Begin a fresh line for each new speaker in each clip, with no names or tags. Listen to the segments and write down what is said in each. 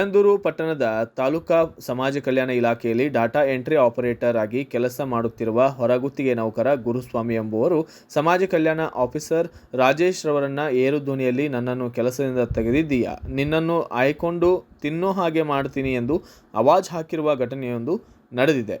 ಯಳಂದೂರು ಪಟ್ಟಣದ ತಾಲೂಕಾ ಸಮಾಜ ಕಲ್ಯಾಣ ಇಲಾಖೆಯಲ್ಲಿ ಡಾಟಾ ಎಂಟ್ರಿ ಆಪರೇಟರ್ ಆಗಿ ಕೆಲಸ ಮಾಡುತ್ತಿರುವ ಹೊರಗುತ್ತಿಗೆ ನೌಕರ ಗುರುಸ್ವಾಮಿ ಎಂಬುವರು ಸಮಾಜ ಕಲ್ಯಾಣ ಆಫೀಸರ್ ರಾಜೇಶ್ ರವರನ್ನ ಏರು ಧ್ವನಿಯಲ್ಲಿ ನನ್ನನ್ನು ಕೆಲಸದಿಂದ ತೆಗೆದಿದ್ದೀಯಾ? ನಿನ್ನನ್ನು ಆಯ್ಕೊಂಡು ತಿನ್ನೋ ಹಾಗೆ ಮಾಡ್ತೀನಿ ಎಂದು ಅವಾಜ್ ಹಾಕಿರುವ ಘಟನೆಯೊಂದು ನಡೆದಿದೆ.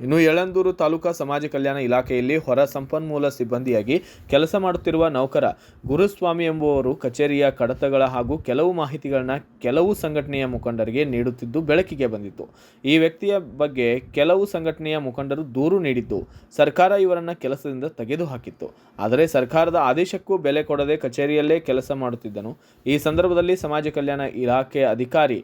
ಇನ್ನು ಯಳಂದೂರು ತಾಲೂಕಾ ಸಮಾಜ ಕಲ್ಯಾಣ ಇಲಾಖೆಯಲ್ಲಿ ಹೊರ ಸಂಪನ್ಮೂಲ ಸಿಬ್ಬಂದಿಯಾಗಿ ಕೆಲಸ ಮಾಡುತ್ತಿರುವ ನೌಕರ ಗುರುಸ್ವಾಮಿ ಎಂಬುವರು ಕಚೇರಿಯ ಕಡತಗಳ ಹಾಗೂ ಕೆಲವು ಮಾಹಿತಿಗಳನ್ನು ಕೆಲವು ಸಂಘಟನೆಯ ಮುಖಂಡರಿಗೆ ನೀಡುತ್ತಿದ್ದು ಬೆಳಕಿಗೆ ಬಂದಿತ್ತು. ಈ ವ್ಯಕ್ತಿಯ ಬಗ್ಗೆ ಕೆಲವು ಸಂಘಟನೆಯ ಮುಖಂಡರು ದೂರು ನೀಡಿದ್ದು ಸರ್ಕಾರ ಇವರನ್ನ ಕೆಲಸದಿಂದ ತೆಗೆದುಹಾಕಿತ್ತು. ಆದರೆ ಸರ್ಕಾರದ ಆದೇಶಕ್ಕೂ ಬೆಲೆ ಕೊಡದೆ ಕಚೇರಿಯಲ್ಲೇ ಕೆಲಸ ಮಾಡುತ್ತಿದ್ದನು. ಈ ಸಂದರ್ಭದಲ್ಲಿ ಸಮಾಜ ಕಲ್ಯಾಣ ಇಲಾಖೆ ಅಧಿಕಾರಿ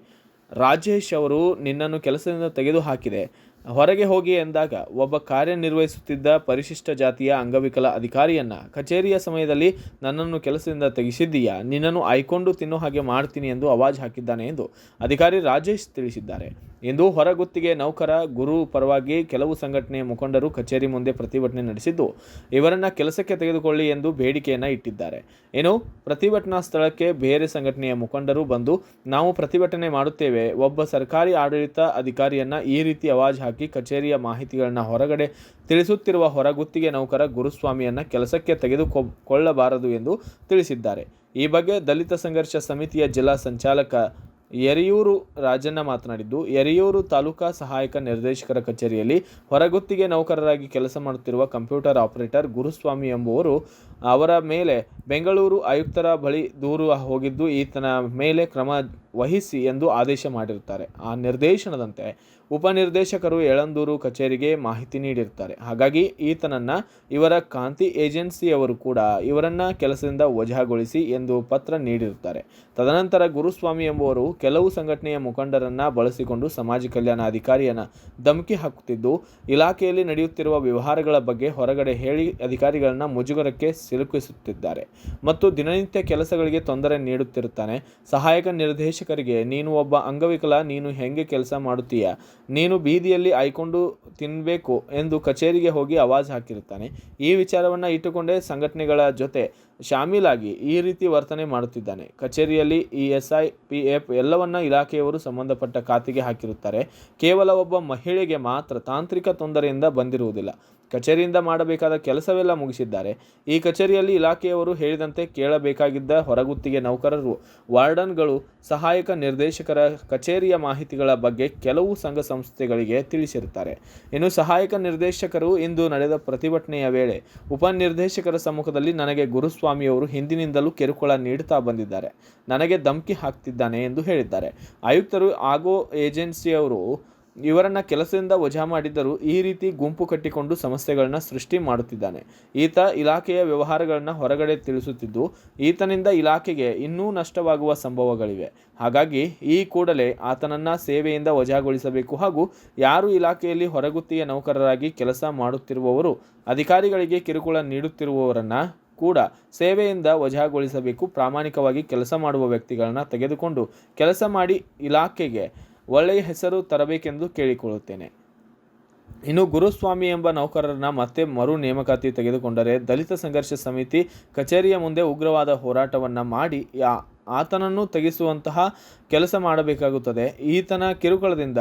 ರಾಜೇಶ್ ಅವರು ನಿನ್ನನ್ನು ಕೆಲಸದಿಂದ ತೆಗೆದುಹಾಕಿದೆ. ಹೊರಗೆ ಹೋಗಿ ಎಂದಾಗ ಒಬ್ಬ ಕಾರ್ಯನಿರ್ವಹಿಸುತ್ತಿದ್ದ ಪರಿಶಿಷ್ಟ ಜಾತಿಯ ಅಂಗವಿಕಲ ಅಧಿಕಾರಿಯನ್ನ, ಕಚೇರಿಯ ಸಮಯದಲ್ಲಿ ನನ್ನನ್ನು ಕೆಲಸದಿಂದ ತೆಗೆಸಿದ್ದೀಯಾ? ನಿನ್ನನ್ನು ಆಯ್ಕೊಂಡು ತಿನ್ನೋ ಹಾಗೆ ಮಾಡ್ತೀನಿ ಎಂದು ಅವಾಜ್ ಹಾಕಿದ್ದಾನೆ ಎಂದು ಅಧಿಕಾರಿ ರಾಜೇಶ್ ತಿಳಿಸಿದ್ದಾರೆ. ಇಂದು ಹೊರಗುತ್ತಿಗೆ ನೌಕರ, ಗುರು ಪರವಾಗಿ ಕೆಲವು ಸಂಘಟನೆಯ ಮುಖಂಡರು ಕಚೇರಿ ಮುಂದೆ ಪ್ರತಿಭಟನೆ ನಡೆಸಿದ್ದು, ಇವರನ್ನ ಕೆಲಸಕ್ಕೆ ತೆಗೆದುಕೊಳ್ಳಿ ಎಂದು ಬೇಡಿಕೆಯನ್ನ ಇಟ್ಟಿದ್ದಾರೆ. ಏನು, ಪ್ರತಿಭಟನಾ ಸ್ಥಳಕ್ಕೆ ಬೇರೆ ಸಂಘಟನೆಯ ಮುಖಂಡರು ಬಂದು, ನಾವು ಪ್ರತಿಭಟನೆ ಮಾಡುತ್ತೇವೆ, ಒಬ್ಬ ಸರ್ಕಾರಿ ಆಡಳಿತ ಅಧಿಕಾರಿಯನ್ನ ಈ ರೀತಿ ಅವಾಜ್ ಕಚೇರಿಯ ಮಾಹಿತಿಗಳನ್ನ ಹೊರಗಡೆ ತಿಳಿಸುತ್ತಿರುವ ಹೊರಗುತ್ತಿಗೆ ನೌಕರ ಗುರುಸ್ವಾಮಿಯನ್ನ ಕೆಲಸಕ್ಕೆ ತೆಗೆದುಕೊಳ್ಳಬಾರದು ಎಂದು ತಿಳಿಸಿದ್ದಾರೆ. ಈ ಬಗ್ಗೆ ದಲಿತ ಸಂಘರ್ಷ ಸಮಿತಿಯ ಜಿಲ್ಲಾ ಸಂಚಾಲಕ ಯರಿಯೂರು ರಾಜಣ್ಣ ಮಾತನಾಡಿದ್ದು, ಎರಿಯೂರು ತಾಲೂಕಾ ಸಹಾಯಕ ನಿರ್ದೇಶಕರ ಕಚೇರಿಯಲ್ಲಿ ಹೊರಗುತ್ತಿಗೆ ನೌಕರರಾಗಿ ಕೆಲಸ ಮಾಡುತ್ತಿರುವ ಕಂಪ್ಯೂಟರ್ ಆಪರೇಟರ್ ಗುರುಸ್ವಾಮಿ ಎಂಬುವರು ಅವರ ಮೇಲೆ ಬೆಂಗಳೂರು ಆಯುಕ್ತರ ಬಳಿ ದೂರು ಹೋಗಿದ್ದು, ಈತನ ಮೇಲೆ ಕ್ರಮ ವಹಿಸಿ ಎಂದು ಆದೇಶ ಮಾಡಿರುತ್ತಾರೆ. ಆ ನಿರ್ದೇಶನದಂತೆ ಉಪನಿರ್ದೇಶಕರು ಯಳಂದೂರು ಕಚೇರಿಗೆ ಮಾಹಿತಿ ನೀಡಿರುತ್ತಾರೆ. ಹಾಗಾಗಿ ಈತನನ್ನ ಇವರ ಕಾಂತಿ ಏಜೆನ್ಸಿಯವರು ಕೂಡ ಇವರನ್ನ ಕೆಲಸದಿಂದ ವಜಾಗೊಳಿಸಿ ಎಂದು ಪತ್ರ ನೀಡಿರುತ್ತಾರೆ. ತದನಂತರ ಗುರುಸ್ವಾಮಿ ಎಂಬುವರು ಕೆಲವು ಸಂಘಟನೆಯ ಮುಖಂಡರನ್ನ ಬಳಸಿಕೊಂಡು ಸಮಾಜ ಕಲ್ಯಾಣ ಅಧಿಕಾರಿಯನ್ನ ಧಮಕಿ ಹಾಕುತ್ತಿದ್ದು, ಇಲಾಖೆಯಲ್ಲಿ ನಡೆಯುತ್ತಿರುವ ವ್ಯವಹಾರಗಳ ಬಗ್ಗೆ ಹೊರಗಡೆ ಹೇಳಿ ಅಧಿಕಾರಿಗಳನ್ನ ಮುಜುಗರಕ್ಕೆ ಸಿಲುಕಿಸುತ್ತಿದ್ದಾರೆ. ಮತ್ತು ದಿನನಿತ್ಯ ಕೆಲಸಗಳಿಗೆ ತೊಂದರೆ ನೀಡುತ್ತಿರುತ್ತಾನೆ. ಸಹಾಯಕ ನಿರ್ದೇಶಕರಿಗೆ, ನೀನು ಒಬ್ಬ ಅಂಗವಿಕಲ, ನೀನು ಹೆಂಗೆ ಕೆಲಸ ಮಾಡುತ್ತೀಯ? ನೀನು ಬೀದಿಯಲ್ಲಿ ಆಯ್ಕೊಂಡು ತಿನ್ನಬೇಕು ಎಂದು ಕಚೇರಿಗೆ ಹೋಗಿ ಆವಾಜ್ ಹಾಕಿರುತ್ತಾನೆ. ಈ ವಿಚಾರವನ್ನು ಇಟ್ಟುಕೊಂಡೇ ಸಂಘಟನೆಗಳ ಜೊತೆ ಶಾಮೀಲಾಗಿ ಈ ರೀತಿ ವರ್ತನೆ ಮಾಡುತ್ತಿದ್ದಾನೆ. ಕಚೇರಿಯಲ್ಲಿ E S I P F ಎಲ್ಲವನ್ನ ಇಲಾಖೆಯವರು ಸಂಬಂಧಪಟ್ಟ ಖಾತೆಗೆ ಹಾಕಿರುತ್ತಾರೆ. ಕೇವಲ ಒಬ್ಬ ಮಹಿಳೆಗೆ ಮಾತ್ರ ತಾಂತ್ರಿಕ ತೊಂದರೆಯಿಂದ ಬಂದಿರುವುದಿಲ್ಲ. ಕಚೇರಿಯಿಂದ ಮಾಡಬೇಕಾದ ಕೆಲಸವೆಲ್ಲ ಮುಗಿಸಿದ್ದಾರೆ. ಈ ಕಚೇರಿಯಲ್ಲಿ ಇಲಾಖೆಯವರು ಹೇಳಿದಂತೆ ಕೇಳಬೇಕಾಗಿದ್ದ ಹೊರಗುತ್ತಿಗೆ ನೌಕರರು, ವಾರ್ಡನ್ಗಳು, ಸಹಾಯಕ ನಿರ್ದೇಶಕರ ಕಚೇರಿಯ ಮಾಹಿತಿಗಳ ಬಗ್ಗೆ ಕೆಲವು ಸಂಘ ಸಂಸ್ಥೆಗಳಿಗೆ ತಿಳಿಸಿರುತ್ತಾರೆ. ಇನ್ನು ಸಹಾಯಕ ನಿರ್ದೇಶಕರು ಇಂದು ನಡೆದ ಪ್ರತಿಭಟನೆಯ ವೇಳೆ ಉಪನಿರ್ದೇಶಕರ ಸಮ್ಮುಖದಲ್ಲಿ ನನಗೆ ಗುರುಸ್ವಾಮಿಯವರು ಹಿಂದಿನಿಂದಲೂ ಕಿರುಕುಳ ನೀಡುತ್ತಾ ಬಂದಿದ್ದಾರೆ. ನನಗೆ ಧಮಕಿ ಹಾಕ್ತಿದ್ದಾನೆ ಎಂದು ಹೇಳಿದ್ದಾರೆ. ಆಯುಕ್ತರು ಆಗೋ ಏಜೆನ್ಸಿಯವರು ಇವರನ್ನ ಕೆಲಸದಿಂದ ವಜಾ ಮಾಡಿದ್ದರೂ ಈ ರೀತಿ ಗುಂಪು ಕಟ್ಟಿಕೊಂಡು ಸಮಸ್ಯೆಗಳನ್ನ ಸೃಷ್ಟಿ ಮಾಡುತ್ತಿದ್ದಾನೆ. ಈತ ಇಲಾಖೆಯ ವ್ಯವಹಾರಗಳನ್ನು ಹೊರಗಡೆ ತಿಳಿಸುತ್ತಿದ್ದು, ಈತನಿಂದ ಇಲಾಖೆಗೆ ಇನ್ನೂ ನಷ್ಟವಾಗುವ ಸಂಭವಗಳಿವೆ. ಹಾಗಾಗಿ ಈ ಕೂಡಲೇ ಆತನನ್ನ ಸೇವೆಯಿಂದ ವಜಾಗೊಳಿಸಬೇಕು ಹಾಗೂ ಯಾರು ಇಲಾಖೆಯಲ್ಲಿ ಹೊರಗುತ್ತಿಗೆ ನೌಕರರಾಗಿ ಕೆಲಸ ಮಾಡುತ್ತಿರುವವರು, ಅಧಿಕಾರಿಗಳಿಗೆ ಕಿರುಕುಳ ನೀಡುತ್ತಿರುವವರನ್ನ ಕೂಡ ಸೇವೆಯಿಂದ ವಜಾಗೊಳಿಸಬೇಕು. ಪ್ರಾಮಾಣಿಕವಾಗಿ ಕೆಲಸ ಮಾಡುವ ವ್ಯಕ್ತಿಗಳನ್ನು ತೆಗೆದುಕೊಂಡು ಕೆಲಸ ಮಾಡಿ ಇಲಾಖೆಗೆ ಒಳ್ಳೆಯ ಹೆಸರು ತರಬೇಕೆಂದು ಕೇಳಿಕೊಳ್ಳುತ್ತೇನೆ. ಇನ್ನು ಗುರುಸ್ವಾಮಿ ಎಂಬ ನೌಕರರನ್ನ ಮತ್ತೆ ಮರು ನೇಮಕಾತಿ ತೆಗೆದುಕೊಂಡರೆ ದಲಿತ ಸಂಘರ್ಷ ಸಮಿತಿ ಕಚೇರಿಯ ಮುಂದೆ ಉಗ್ರವಾದ ಹೋರಾಟವನ್ನ ಮಾಡಿ ಆತನನ್ನು ತೆಗೆಸುವಂತಹ ಕೆಲಸ ಮಾಡಬೇಕಾಗುತ್ತದೆ. ಈತನ ಕಿರುಕುಳದಿಂದ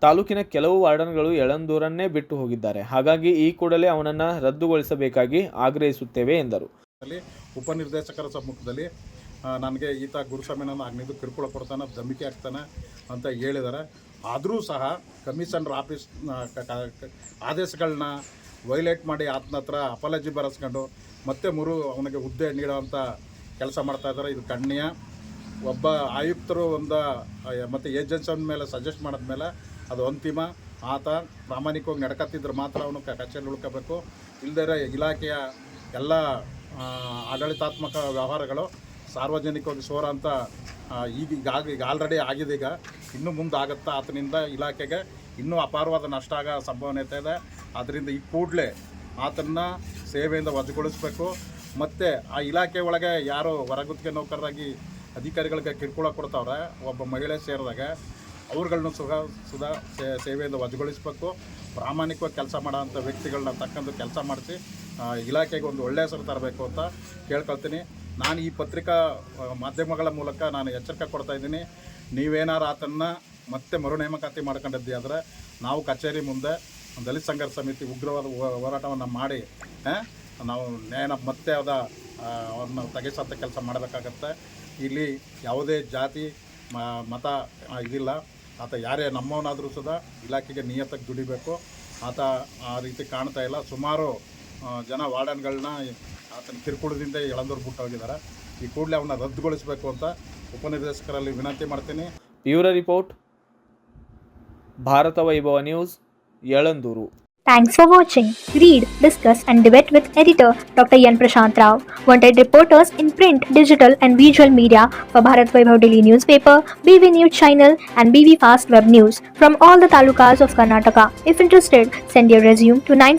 ತಾಲೂಕಿನ ಕೆಲವು ವಾರ್ಡನ್ಗಳು ಎಳಂದೂರನ್ನೇ ಬಿಟ್ಟು ಹೋಗಿದ್ದಾರೆ. ಹಾಗಾಗಿ ಈ ಕೂಡಲೇ ಅವನನ್ನು ರದ್ದುಗೊಳಿಸಬೇಕಾಗಿ ಆಗ್ರಹಿಸುತ್ತೇವೆ ಎಂದರು.
ಉಪನಿರ್ದೇಶಕರ ಸಮ್ಮುಖದಲ್ಲಿ ನನಗೆ ಈತ ಗುರುಸ್ವಾಮಿನನ್ನು ಅಗ್ನಿದು ಕಿರುಕುಳ ಕೊಡ್ತಾನೆ ಧಮಿಕೆ ಹಾಕ್ತಾನೆ ಅಂತ ಹೇಳಿದ್ದಾರೆ. ಆದರೂ ಸಹ ಕಮಿಷನರ್ ಆಫೀಸ್ ಆದೇಶಗಳನ್ನ ವೈಲೇಟ್ ಮಾಡಿ ಆತನ ಹತ್ರ ಅಪಾಲಜಿ ಬರೆಸ್ಕೊಂಡು ಮತ್ತೆ ಮುರು ಅವನಿಗೆ ಹುದ್ದೆ ನೀಡೋವಂಥ ಕೆಲಸ ಮಾಡ್ತಾ ಇದ್ದಾರೆ. ಇದು ಕಣ್ಣೀಯ ಒಬ್ಬ ಆಯುಕ್ತರು ಒಂದು ಮತ್ತು ಏಜೆನ್ಸಿಯವನ ಮೇಲೆ ಸಜೆಸ್ಟ್ ಮಾಡಿದ್ಮೇಲೆ ಅದು ಅಂತಿಮ. ಆತ ಪ್ರಾಮಾಣಿಕವಾಗಿ ನಡ್ಕತ್ತಿದ್ರೆ ಮಾತ್ರ ಅವನು ಕಚೇರಿ ಉಳ್ಕೋಬೇಕು. ಇಲ್ಲದೇ ಇಲಾಖೆಯ ಎಲ್ಲ ಆಡಳಿತಾತ್ಮಕ ವ್ಯವಹಾರಗಳು ಸಾರ್ವಜನಿಕವಾಗಿ ಸೋರ ಅಂತ ಈಗ ಈಗಾಗ ಈಗ ಆಲ್ರೆಡಿ ಆಗಿದೆ ಈಗ. ಇನ್ನೂ ಮುಂದೆ ಆಗುತ್ತಾ ಆತನಿಂದ ಇಲಾಖೆಗೆ ಇನ್ನೂ ಅಪಾರವಾದ ನಷ್ಟ ಆಗೋ ಸಂಭವನೀಯತೆ ಇದೆ. ಆದ್ದರಿಂದ ಈ ಕೂಡಲೇ ಆತನ್ನ ಸೇವೆಯಿಂದ ವಜಗೊಳಿಸ್ಬೇಕು. ಮತ್ತು ಆ ಇಲಾಖೆ ಒಳಗೆ ಯಾರು ಹೊರಗುತ್ತಿಗೆ ನೌಕರರಾಗಿ ಅಧಿಕಾರಿಗಳಿಗೆ ಕಿರುಕುಳ ಕೊಡ್ತಾವ್ರೆ, ಒಬ್ಬ ಮಹಿಳೆ ಸೇರಿದಾಗ ಅವ್ರುಗಳನ್ನು ಸುಖ ಸುಧಾ ಸೇವೆಯಿಂದ ವಜಗೊಳಿಸಬೇಕು. ಪ್ರಾಮಾಣಿಕವಾಗಿ ಕೆಲಸ ಮಾಡೋಂಥ ವ್ಯಕ್ತಿಗಳನ್ನ ತಕ್ಕಂದು ಕೆಲಸ ಮಾಡಿಸಿ ಇಲಾಖೆಗೆ ಒಂದು ಒಳ್ಳೆಯ ಹೆಸರು ತರಬೇಕು ಅಂತ ಕೇಳ್ಕೊಳ್ತೀನಿ. ನಾನು ಈ ಪತ್ರಿಕಾ ಮಾಧ್ಯಮಗಳ ಮೂಲಕ ನಾನು ಎಚ್ಚರಿಕೆ ಕೊಡ್ತಾ ಇದ್ದೀನಿ. ನೀವೇನಾರು ಆತನ್ನು ಮತ್ತೆ ಮರು ನೇಮಕಾತಿ ಮಾಡ್ಕೊಂಡಿದ್ದಿ ಆದರೆ ನಾವು ಕಚೇರಿ ಮುಂದೆ ದಲಿತ ಸಂಘರ್ಷ ಸಮಿತಿ ಉಗ್ರವಾದ ಹೋರಾಟವನ್ನು ಮಾಡಿ ನಾವು ನ್ಯಾಯನ ಮತ್ತೆ ಅದ ಅವ್ರನ್ನ ತೆಗೆಸತ್ತ ಕೆಲಸ ಮಾಡಬೇಕಾಗತ್ತೆ. ಇಲ್ಲಿ ಯಾವುದೇ ಜಾತಿ ಮತ ಇದಿಲ್ಲ. ಆತ ಯಾರೇ ನಮ್ಮವನಾದರೂ ಸುದ ಇಲಾಖೆಗೆ ನಿಯತಕ್ಕೆ ದುಡಿಬೇಕು. ಆತ ಆ ರೀತಿ ಕಾಣ್ತಾ ಇಲ್ಲ. ಸುಮಾರು ಜನ ವಾರ್ಡನ್ಗಳನ್ನ ಆತನ ಕಿರುಕುಳದಿಂದ ಎಳಂದೂರು ಬಿಟ್ಟು ಹೋಗಿದ್ದಾರೆ ಈ ಕೂಡಲೇ ಅವನ್ನ ರದ್ದುಗೊಳಿಸಬೇಕು ಅಂತ ಉಪನಿರ್ದೇಶಕರಲ್ಲಿ ವಿನಂತಿ ಮಾಡ್ತೀನಿ
pure report Bharat Vaibhav news Yelandur
Thanks for watching. Read, discuss, and debate with editor Dr. Yan Prashant Rao. Wanted reporters in print, digital, and visual media for Bharat Vaibhav Daily Newspaper, BV News Channel, and BV Fast Web News from all the talukas of Karnataka. If interested, send your resume to 9